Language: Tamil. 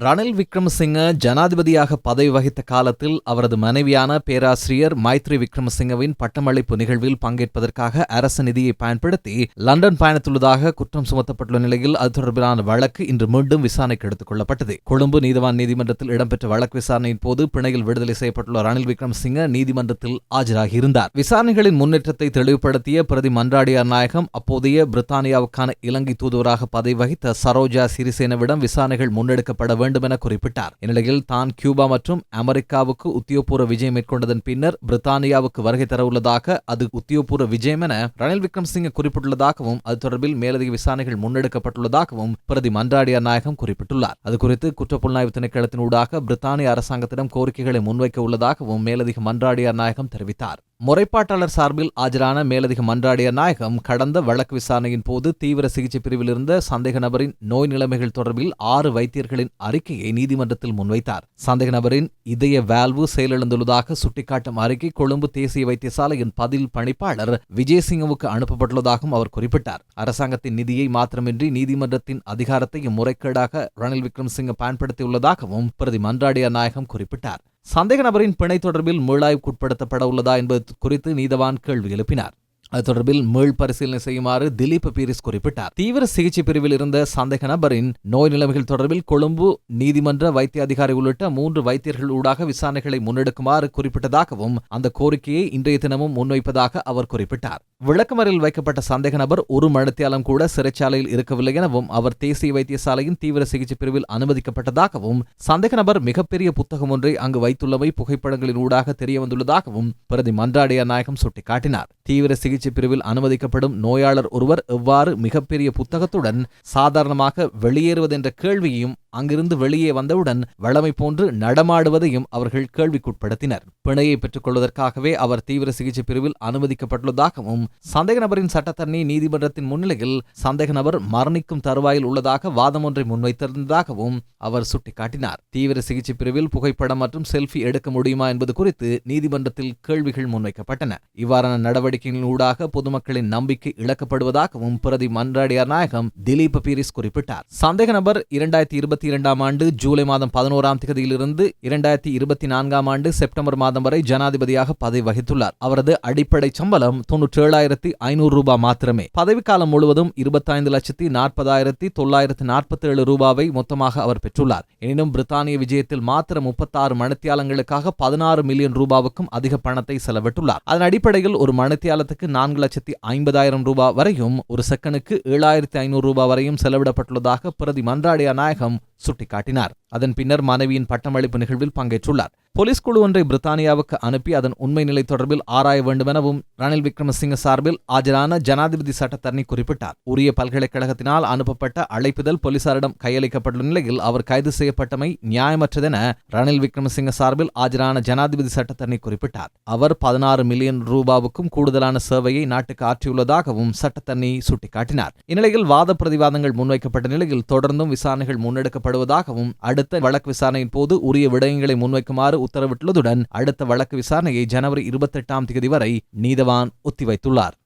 ரணில் விக்ரமசிங்க ஜனாதிபதியாக பதவி வகித்த காலத்தில் அவரது மனைவியான பேராசிரியர் மைத்ரி விக்ரமசிங்கவின் பட்டமளிப்பு நிகழ்வில் பங்கேற்பதற்காக அரசு நிதியை பயன்படுத்தி லண்டன் பயணித்துள்ளதாக குற்றம் சுமத்தப்பட்டுள்ள நிலையில் அது தொடர்பிலான வழக்கு இன்று மீண்டும் விசாரணைக்கு எடுத்துக் கொள்ளப்பட்டது. கொழும்பு நீதிவான் நீதிமன்றத்தில் இடம்பெற்ற வழக்கு விசாரணையின் போது பிணையில் விடுதலை செய்யப்பட்டுள்ள ரணில் விக்ரமசிங்க நீதிமன்றத்தில் ஆஜராகியிருந்தார் விசாரணைகளின் முன்னேற்றத்தை தெளிவுபடுத்திய பிரதி மன்றாடியார் நாயகம் அப்போதைய பிரித்தானியாவுக்கான இலங்கை தூதுவராக பதவி வகித்த சரோஜா சிறிசேனவிடம் விசாரணைகள் முன்னெடுக்கப்பட வேண்டும் வேண்டும் என குறிப்பிட்டார். இந்நிலையில் தான் கியூபா மற்றும் அமெரிக்காவுக்கு உத்தியோகபூர்வ விஜயம் மேற்கொண்டதன் பின்னர் பிரித்தானியாவுக்கு வருகை தரவுள்ளதாக அது உத்தியோகபூர்வ விஜயம் என ரணில் விக்ரமசிங்க குறிப்பிட்டுள்ளதாகவும் அது தொடர்பில் மேலதிக விசாரணைகள் முன்னெடுக்கப்பட்டுள்ளதாகவும் பிரதி மன்றாடியார் நாயகம் குறிப்பிட்டுள்ளார். அது குறித்து குற்றப்புலனாய்வு திணைக்களத்தின் ஊடாக பிரித்தானிய அரசாங்கத்திடம் கோரிக்கைகளை முன்வைக்க உள்ளதாகவும் மேலதிக மன்றாடியார் நாயகம் தெரிவித்தார். முறைப்பாட்டாளர் சார்பில் ஆஜரான மேலதிக மன்றாடிய நாயகம் கடந்த வழக்கு விசாரணையின் போது தீவிர சிகிச்சை பிரிவில் இருந்த சந்தேக நபரின் நோய் நிலைமைகள் தொடர்பில் ஆறு வைத்தியர்களின் அறிக்கையை நீதிமன்றத்தில் முன்வைத்தார். சந்தேக நபரின் இதய வேல்வு செயலிழந்துள்ளதாக சுட்டிக்காட்டும் அறிக்கை கொழும்பு தேசிய வைத்தியசாலையின் பதில் பணிப்பாளர் விஜயசிங்கவுக்கு அனுப்பப்பட்டுள்ளதாகவும் அவர் குறிப்பிட்டார். அரசாங்கத்தின் நிதியை மாத்திரமின்றி நீதிமன்றத்தின் அதிகாரத்தையும் முறைகேடாக ரணில் விக்ரம்சிங்க பயன்படுத்தியுள்ளதாகவும் பிரதி மன்றாடிய நாயகம் குறிப்பிட்டார். சந்தேக நபரின் பிணை தொடர்பில் மீளாய்வுக்குட்படுத்தப்பட உள்ளதா என்பது குறித்து நீதவான் கேள்வி எழுப்பினார். அது தொடர்பில் மீள் பரிசீலனை செய்யுமாறு திலீப் பீரிஸ் குறிப்பிட்டார். தீவிர சிகிச்சை பிரிவில் இருந்த சந்தேக நபரின் நோய் நிலைமைகள் தொடர்பில் கொழும்பு நீதிமன்ற வைத்திய அதிகாரி உள்ளிட்ட மூன்று வைத்தியர்கள் ஊடாக விசாரணைகளை முன்னெடுக்குமாறு குறிப்பிட்டதாகவும் அந்த கோரிக்கையை இன்றைய தினமும் முன்வைப்பதாக அவர் குறிப்பிட்டார். விளக்கமறில் வைக்கப்பட்ட சந்தேக நபர் ஒரு மணித்தியாலம் கூட சிறைச்சாலையில் இருக்கவில்லை எனவும் அவர் தேசிய வைத்தியசாலையின் தீவிர சிகிச்சை பிரிவில் அனுமதிக்கப்பட்டதாகவும் சந்தேக நபர் மிகப்பெரிய புத்தகம் ஒன்றை அங்கு வைத்துள்ளமை புகைப்படங்களின் ஊடாக தெரியவந்துள்ளதாகவும் பிரதி மன்றாடியார் நாயகம் சுட்டிக்காட்டினார். தீவிர சிகிச்சை பிரிவில் அனுமதிக்கப்படும் நோயாளர் ஒருவர் எவ்வாறு மிகப்பெரிய புத்தகத்துடன் சாதாரணமாக வெளியேறுவதென்ற கேள்வியையும் அங்கிருந்து வெளியே வந்தவுடன் வளமை போன்று நடமாடுவதையும் அவர்கள் கேள்விக்குட்படுத்தினர். பிணையை பெற்றுக் கொள்வதற்காகவே அவர் தீவிர சிகிச்சை பிரிவில் அனுமதிக்கப்பட்டுள்ளதாகவும் சந்தேக நபரின் சட்டத்தரணி நீதிமன்றத்தின் முன்னிலையில் சந்தேக நபர் மரணிக்கும் தருவாயில் உள்ளதாக வாதம் ஒன்றை முன்வைத்திருந்ததாகவும் அவர் சுட்டிக்காட்டினார். தீவிர சிகிச்சை பிரிவில் புகைப்படம் மற்றும் செல்ஃபி எடுக்க முடியுமா என்பது குறித்து நீதிமன்றத்தில் கேள்விகள் முன்வைக்கப்பட்டன. இவ்வாறான நடவடிக்கைகளின் ஊடாக பொதுமக்களின் நம்பிக்கை இழக்கப்படுவதாகவும் பிரதி மன்றாடியார் நாயகம் திலீப் பீரிஸ் குறிப்பிட்டார். சந்தேக நபர் இரண்டாயிரத்தி இருபத்தி இரண்டாம் ஆண்டு ஜூலை மாதம் பதினோராம் தேதியிலிருந்து இரண்டாயிரத்தி இருபத்தி நான்காம் ஆண்டு செப்டம்பர் மாதம் வரை ஜனாதிபதியாக பதவி வகித்துள்ளார். அவரது அடிப்படை சம்பளம் தொன்னூற்றி ஏழாயிரத்தி ஐநூறு ரூபாய் மாத்திரமே. பதவிக்காலம் முழுவதும் இருபத்தைந்து லட்சத்தி நாற்பதாயிரத்தி தொள்ளாயிரத்தி நாற்பத்தி ஏழு ரூபாவை மொத்தமாக அவர் பெற்றுள்ளார். எனினும் பிரித்தானிய விஜயத்தில் மாத்திரம் முப்பத்தாறு மணித்தியாலங்களுக்காக பதினாறு மில்லியன் ரூபாவுக்கும் அதிக பணத்தை செலவிட்டுள்ளார். அதன் அடிப்படையில் ஒரு மணித்தியாலத்துக்கு நான்கு லட்சத்தி ஐம்பதாயிரம் ரூபாய் வரையும் ஒரு செகனுக்கு ஏழாயிரத்தி ஐநூறு ரூபாய் வரையும் செலவிடப்பட்டுள்ளதாக பிரதி மன்றாடியா நாயகம் சுட்டிக்காட்டினார். அதன் பின்னர் மனைவியின் பட்டமளிப்பு நிகழ்வில் பங்கேற்றுள்ளார். போலீஸ் குழு ஒன்றை பிரித்தானியாவுக்கு அனுப்பி அதன் உண்மை நிலை தொடர்பில் ஆராய வேண்டுமெனவும் ரணில் விக்ரமசிங்க சார்பில் ஆஜரான ஜனாதிபதி சட்டத்தரணி குறிப்பிட்டார். உரிய பல்கலைக்கழகத்தினால் அனுப்பப்பட்ட அழைப்புதல் போலீசாரிடம் கையளிக்கப்பட்டுள்ள நிலையில் அவர் கைது செய்யப்பட்டமை நியாயமற்றதென ரணில் விக்ரமசிங்க சார்பில் ஆஜரான ஜனாதிபதி சட்டத்தரணி குறிப்பிட்டார். அவர் பதினாறு மில்லியன் ரூபாவுக்கும் கூடுதலான சேவையை நாட்டுக்கு ஆற்றியுள்ளதாகவும் சட்டத்தரணி சுட்டிக்காட்டினார். இந்நிலையில் வாத பிரதிவாதங்கள் முன்வைக்கப்பட்ட நிலையில் தொடர்ந்தும் விசாரணைகள் முன்னெடுக்கப்படுவதாகவும் அடுத்த வழக்கு விசாரணையின் போது உரிய விடயங்களை முன்வைக்குமாறு உத்தரவிட்டுள்ளதுடன் அடுத்த வழக்கு விசாரணையை ஜனவரி இருபத்தெட்டாம் தேதி வரை நீதவான் ஒத்திவைத்துள்ளார்.